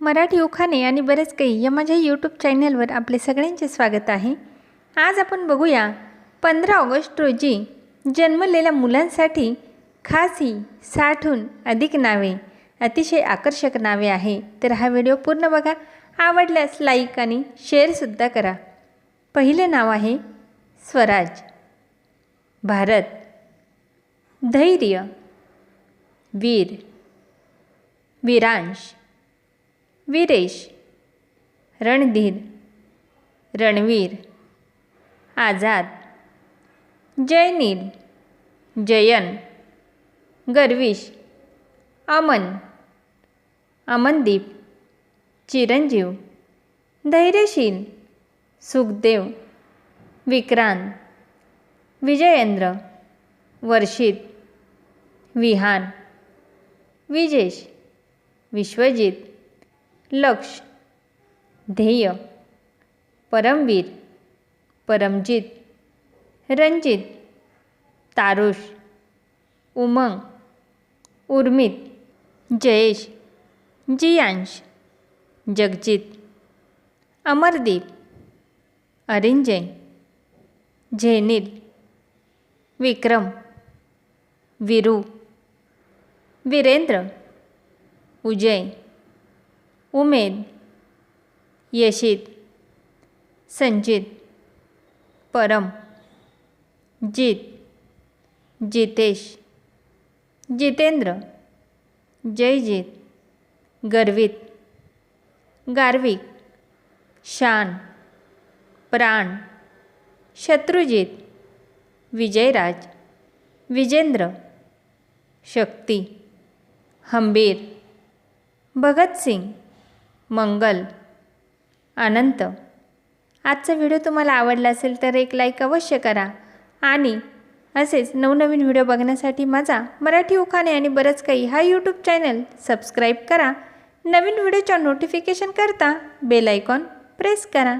मराठी उखाणे आणि बरेच काही या माझ्या यूट्यूब चॅनलवर आपले सगळ्यांचे स्वागत आहे. आज आपण बघूया पंधरा ऑगस्ट रोजी जन्मलेल्या मुलांसाठी खास ही साठहून अधिक नावे अतिशय आकर्षक नावे आहे. तर हा व्हिडिओ पूर्ण बघा आवडल्यास लाईक आणि शेअरसुद्धा करा. पहिले नाव आहे स्वराज. भारत. धैर्य. वीर. वीरांश. वीरेश रणधीर रणवीर आझाद जयनील जयन गर्विश अमन अमनदीप चिरंजीव धैर्यशील सुखदेव विक्रांत विजयेंद्र वर्षित विहान विजेश विश्वजित लक्ष. ध्येय. परमवीर. परमजित. रणजित. तारुष. उमंग. उर्मित. जयेश. जियांश. जगजित. अमरदीप. अरिंजय झेनिल. विक्रम. विरू. वीरेंद्र. उजय उमेद यशित संजित परम जित जितेश जितेंद्र जयजित गर्वित गार्विक शान प्राण शत्रुजित विजयराज विजेंद्र शक्ती हंबीर भगतसिंग मंगल. अनंत. आजचा व्हिडिओ तुम्हाला आवडला असेल तर एक लाईक अवश्य करा. आणि असेच नवनवीन व्हिडिओ बघण्यासाठी माझा मराठी उखाणे आणि बरंच काही हा यूट्यूब चॅनल सबस्क्राईब करा. नवीन व्हिडिओच्या नोटिफिकेशन करता बेल आयकॉन प्रेस करा.